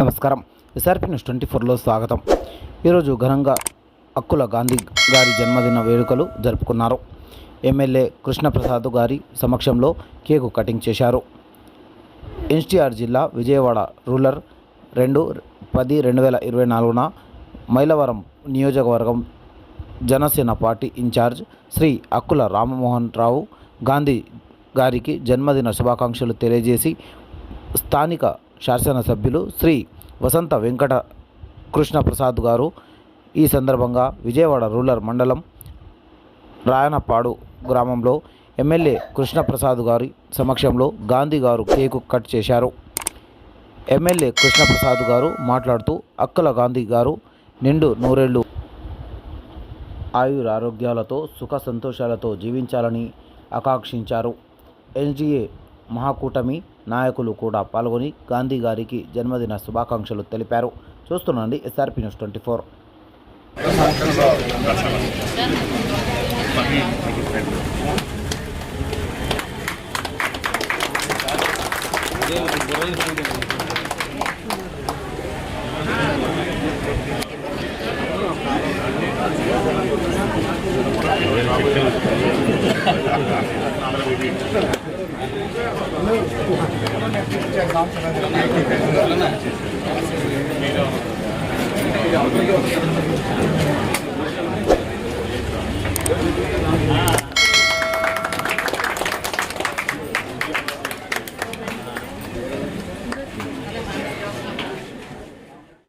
నమస్కారం. SRP news twenty ఫోర్లో స్వాగతం. ఈరోజు ఘనంగా అక్కుల గాంధీ గారి జన్మదిన వేడుకలు జరుపుకున్నారు. ఎమ్మెల్యే కృష్ణప్రసాద్ గారి సమక్షంలో కేకు కటింగ్ చేశారు. ఎన్టీఆర్ జిల్లా విజయవాడ రూరల్ రెండు పది రెండు వేల ఇరవై నాలుగున మైలవరం నియోజకవర్గం జనసేన పార్టీ ఇన్ఛార్జ్ శ్రీ అక్కుల రామమోహన్ రావు గాంధీ గారికి జన్మదిన శుభాకాంక్షలు తెలియజేసి స్థానిక శాసనసభ్యులు శ్రీ వసంత వెంకట కృష్ణప్రసాద్ గారు ఈ సందర్భంగా విజయవాడ రూరల్ మండలం రాయనపాడు గ్రామంలో ఎమ్మెల్యే కృష్ణప్రసాద్ గారి సమక్షంలో గాంధీ గారు కేకు కట్ చేశారు. ఎమ్మెల్యే కృష్ణప్రసాద్ గారు మాట్లాడుతూ అక్కల గాంధీ గారు నిండు నూరేళ్ళు ఆయురారోగ్యాలతో సుఖ సంతోషాలతో జీవించాలని ఆకాంక్షించారు. ఎన్జీఏ మహాకూటమి నాయకులు కూడా పాల్గొని గాంధీ గారికి జన్మదిన శుభాకాంక్షలు తెలిపారు. చూస్తున్నాండి ఎస్ఆర్పి న్యూస్ ట్వంటీ ఫోర్. 没有健康